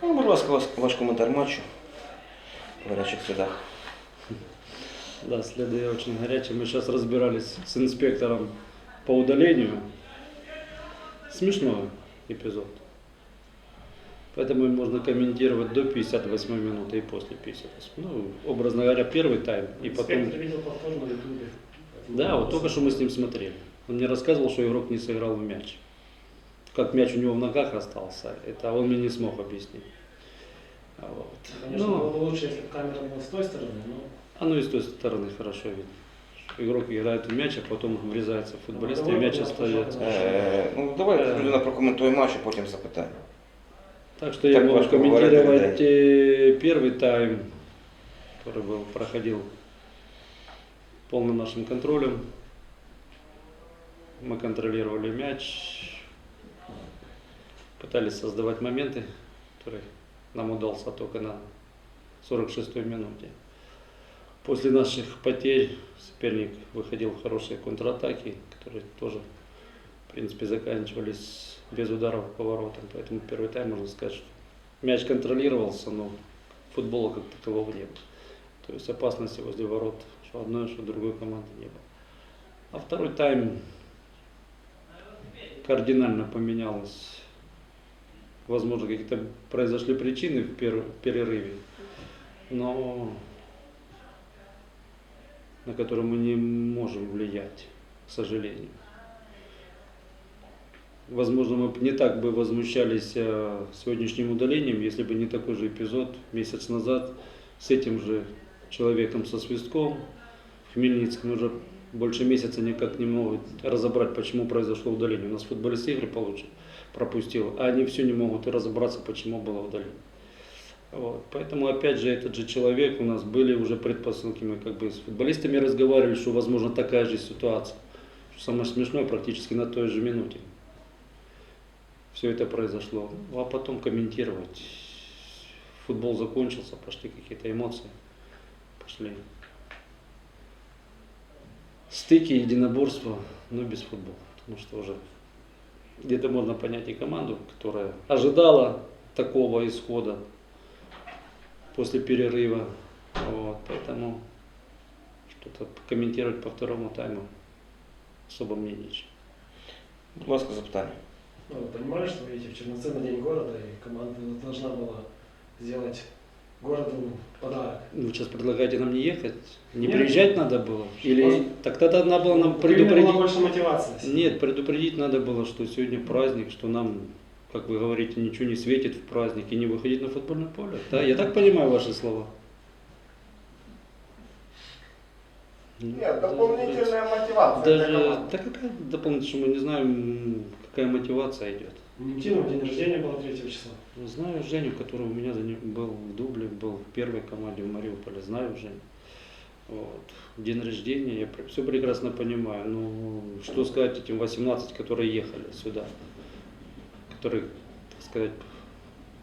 Ну, будь ласка, ваш, ваш коментар матчу по гарячих слідах. Да, следы очень горячие. Мы сейчас разбирались с инспектором по удалению. Смешной эпизод. Поэтому можно комментировать до 58 минуты и после 58. Ну, образно говоря, первый тайм и потом... Видел повтор на ютубе. Да, вот только что мы с ним смотрели. Он мне рассказывал, что игрок не сыграл в мяч. Как мяч у него в ногах остался, это он мне не смог объяснить. А Вот. Конечно, Ну, было бы лучше, если бы камера была с той стороны, но оно и с той стороны хорошо видно. Игрок играет в мяч, а потом врезается в футболиста, и Ну, мяч остается. Е, ну, давай Е. людина прокоментує матч, а потім запитання. Так что я важко комментировать э, первый тайм, который был, проходил полным нашим контролем. Мы контролировали мяч, пытались создавать моменты, которые нам удался только на 46-й минуте. После наших потерь соперник выходил в хорошие контратаки, которые тоже, в принципе, заканчивались без ударов по воротам. Поэтому первый тайм, можно сказать, что мяч контролировался, но футбола как такового не было. То есть опасности возле ворот, что одной, что другой команды не было. А второй тайм кардинально поменялось. Возможно, какие-то произошли причины в пер- в перерыве, но на которые мы не можем влиять, к сожалению. Возможно, мы не так бы возмущались э, сегодняшним удалением, если бы не такой же эпизод месяц назад с этим же человеком со свистком в Хмельницком уже больше месяца никак не могут разобрать, почему произошло удаление. У нас футболист игры получил, пропустил, а они все не могут разобраться, почему было удаление. Вот. Поэтому, опять же, этот же человек, у нас были уже предпосылки, мы как бы с футболистами разговаривали, что возможно такая же ситуация. Самое смешное, практически на той же минуте все это произошло. Ну, а потом комментировать. Футбол закончился, пошли какие-то эмоции. Пошли стыки, единоборства, но без футбола. Потому что уже где-то можно понять и команду, которая ожидала такого исхода после перерыва. Вот, поэтому что-то комментировать по второму тайму особо мне нечего. Будь ласка, запитання. ну, вы понимали, что вы едете в Черновцы на День города, и команда должна была сделать городу подарок. Вы сейчас предлагаете нам не ехать? Не Нет. приезжать надо было? Или Может, так тогда надо было нам Кремля была предупредить? больше мотивации. Нет, предупредить надо было, что сегодня праздник, что нам, как вы говорите, ничего не светит в праздник и не выходить на футбольное поле. Да, я так понимаю ваши слова. Ну, Нет, даже- дополнительная мотивация Даже, да какая дополнительная, мы не знаем, какая мотивация идет. Немтинов день рождения было 3 числа. Знаю Женю, который у меня был в дубле, был в первой команде в Мариуполе, знаю Женю. Вот. День рождения, я все прекрасно понимаю. Ну, что сказать этим 18, которые ехали сюда, которые, так сказать,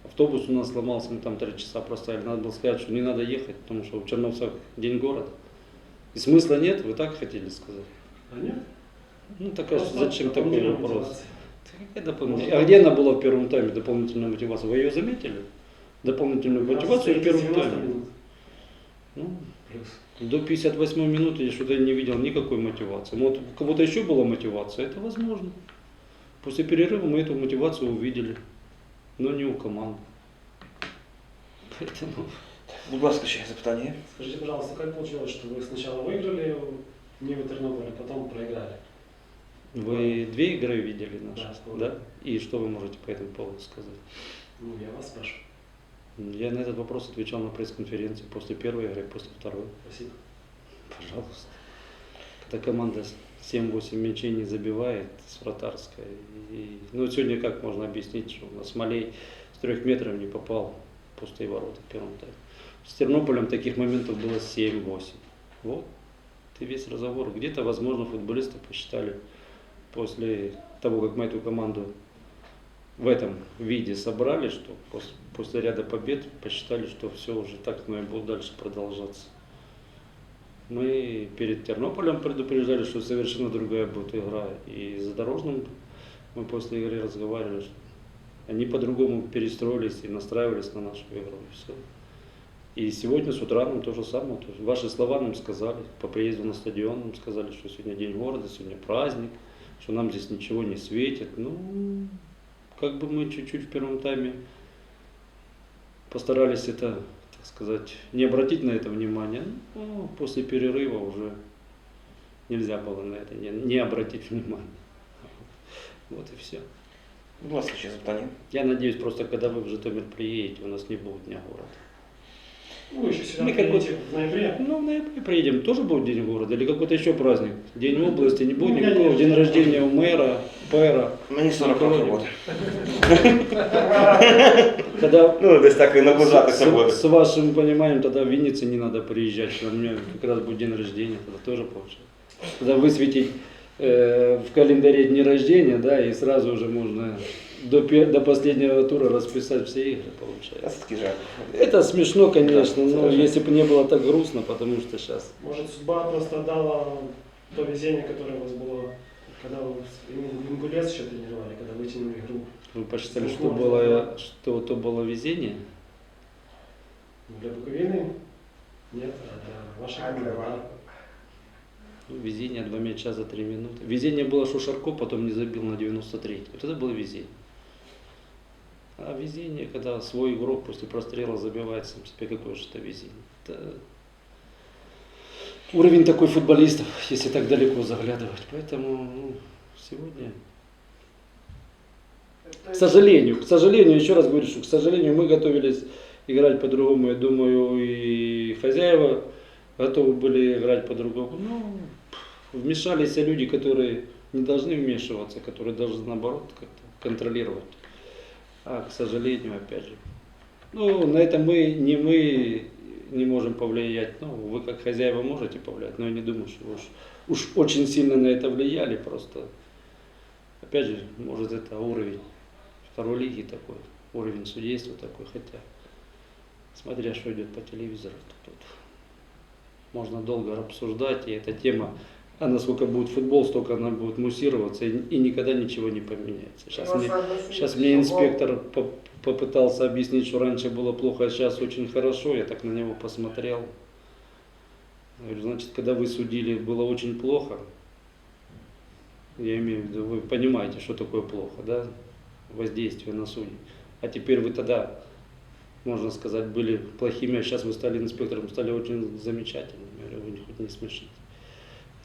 автобус у нас сломался, мы там три часа простояли. Надо было сказать, что не надо ехать, потому что в Черновцах день города. И смысла нет, вы так хотели сказать? А нет? Ну, такая, Просто зачем такой вопрос? мотивация. А где она была в первом тайме, дополнительная мотивация? Вы ее заметили? Дополнительную мотивацию в первом 90 тайме? Ну, Плюс. до 58 минуты я что-то не видел никакой мотивации. Вот у кого-то еще была мотивация, это возможно. После перерыва мы эту мотивацию увидели, но не у команды. Поэтому Будь ласка, ще запитання? Скажите, пожалуйста, как получилось, что вы сначала выиграли в Тернополь, а потом проиграли? Вы две игры видели наши, Да. да? И что вы можете по этому поводу сказать? Ну, я вас спрашиваю. Я на этот вопрос отвечал на пресс-конференции после первой игры, после второй. Спасибо. Пожалуйста. Когда команда 7-8 мячей не забивает с вратарской. И, ну, сегодня как можно объяснить, что у нас Малей с трех метров не попал в пустые ворота в первом тайме. С Тернополем таких моментов было 7-8. Вот. И весь разговор. Где-то, возможно, футболисты посчитали после того, как мы эту команду в этом виде собрали, что пос- после ряда побед посчитали, что все уже так, но и будет дальше продолжаться. Мы перед Тернополем предупреждали, что совершенно другая будет игра. И с Дорожным мы после игры разговаривали, что Они по-другому перестроились и настраивались на нашу игру. И все. И сегодня с утра нам то же самое. То есть ваши слова нам сказали, по приезду на стадион нам сказали, что сегодня день города, сегодня праздник, что нам здесь ничего не светит. Ну, как бы мы чуть-чуть в первом тайме постарались это, так сказать, не обратить на это внимание. Ну, после перерыва уже нельзя было на это не, не обратить внимание. Вот и все. Будь ласка, запитання. Я надеюсь, просто когда вы в Житомир приедете, у нас не будет Дня города. Ну, еще сюда Мы как приедете в ноябре. Ну, в ноябре приедем, тоже будет День города или какой-то еще праздник? День области, не будет Ну, я никакого, не день знаю. рождения у мэра, пэра. Мені 40 років буде. Когда Ну, десь так і с, наближатися буде. с вашим пониманием, тогда в Виннице не надо приезжать, что у меня как раз будет день рождения, тогда тоже получается. Тогда высветить э, в календаре дни рождения, да, и сразу уже можно до, до последнего тура расписать все игры, получается. Жаль. Это смешно, конечно, Да, но если бы не было так грустно, потому что сейчас Может, судьба просто дала то везение, которое у вас было, когда вы Ингулец еще тренировали, когда вытянули игру. вы посчитали, что Возможно, было, что то было везение. Ну, Для Буковины нет, а для вашей А команды, да. Ну, Везение два мяча за три минуты. Везение было, что Шарко потом не забил на 93 Вот это было везение. А везение, когда свой игрок после прострела забивает сам себе, какое же это везение. Это уровень такой футболистов, если так далеко заглядывать. Поэтому ну, сегодня К сожалению, к сожалению, еще раз говорю, что к сожалению мы готовились играть по-другому. Я думаю, и хозяева готовы были играть по-другому. Ну, вмешались люди, которые не должны вмешиваться, которые должны наоборот как-то контролировать. А, к сожалению, опять же. Ну, на это мы, не мы не можем повлиять. Ну, вы как хозяева можете повлиять, но я не думаю, что уж, уж очень сильно на это влияли. Просто, опять же, может это уровень второй лиги такой, уровень судейства такой, хотя, смотря что идет по телевизору, то тут можно долго обсуждать, и эта тема, а насколько будет футбол, столько она будет муссироваться, и, и никогда ничего не поменяется. Сейчас Ну, мне, сейчас мне инспектор по- попытался объяснить, что раньше было плохо, а сейчас очень хорошо, я так на него посмотрел. Я говорю, значит, когда вы судили, было очень плохо, я имею в виду, вы понимаете, что такое плохо, да, воздействие на судей. А теперь вы тогда, можно сказать, были плохими, а сейчас вы стали инспектором, стали очень замечательными. Я говорю, вы хоть не смешите.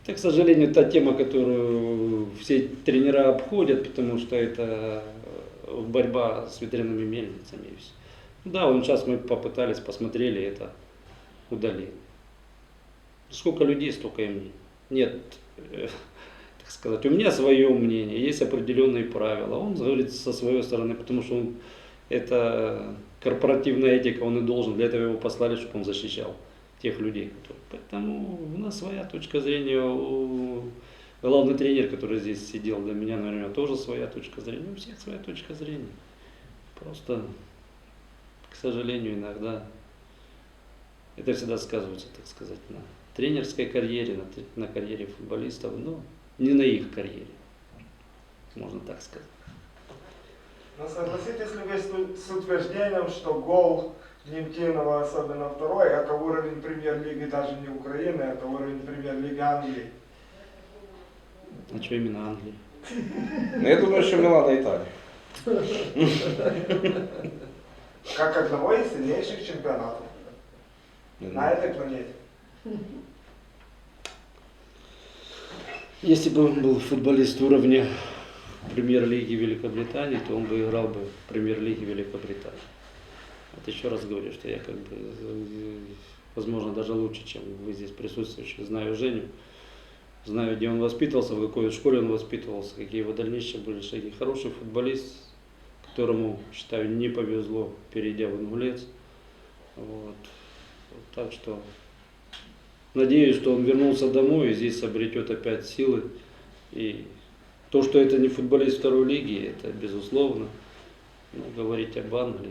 Это, к сожалению, та тема, которую все тренера обходят, потому что это э, борьба с ветряными мельницами. и. Да, он сейчас мы попытались, посмотрели, это удалили. Сколько людей, столько и мнений. Нет, э, так сказать, у меня свое мнение, есть определенные правила. Он говорит со своей стороны, потому что он, это корпоративная этика, он и должен, для этого его послали, чтобы он защищал тех людей. Которые... Поэтому у нас своя точка зрения, у главный тренер, который здесь сидел до меня, наверное, тоже своя точка зрения, у всех своя точка зрения. Просто, к сожалению, иногда это всегда сказывается, так сказать, на тренерской карьере, на, на карьере футболистов, но не на их карьере, можно так сказать. Но согласитесь ли вы с утверждением, что гол Немтинова, особенно второй, это уровень премьер-лиги даже не Украины, это уровень премьер-лиги Англии? А что именно Англия? Ну, я думаю, що Мілана Італія. Как одного из сильнейших чемпионатов Не на знаю. этой планете. Если бы он был футболист уровня премьер-лиги Великобритании, то он бы играл бы в премьер-лиге Великобритании. Вот еще раз говорю, что я как бы, э, возможно, даже лучше, чем вы здесь присутствующие, знаю Женю, знаю, где он воспитывался, в какой школе он воспитывался, какие его дальнейшие были шаги. Хороший футболист, которому, считаю, не повезло, перейдя в Ингулец. Вот. Так что Надеюсь, что он вернулся домой и здесь обретет опять силы. И то, что это не футболист второй лиги, это безусловно. Но говорить об Англии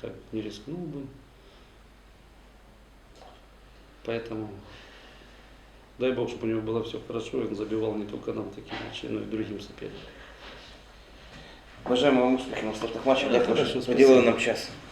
так не рискнул бы. Поэтому дай Бог, чтобы у него было все хорошо, и он забивал не только нам такие мячи, но и другим соперникам. Бажаємо вам успіхів на наступних матчах. Дякую, Хорошо, що спасибо. приділили нам час.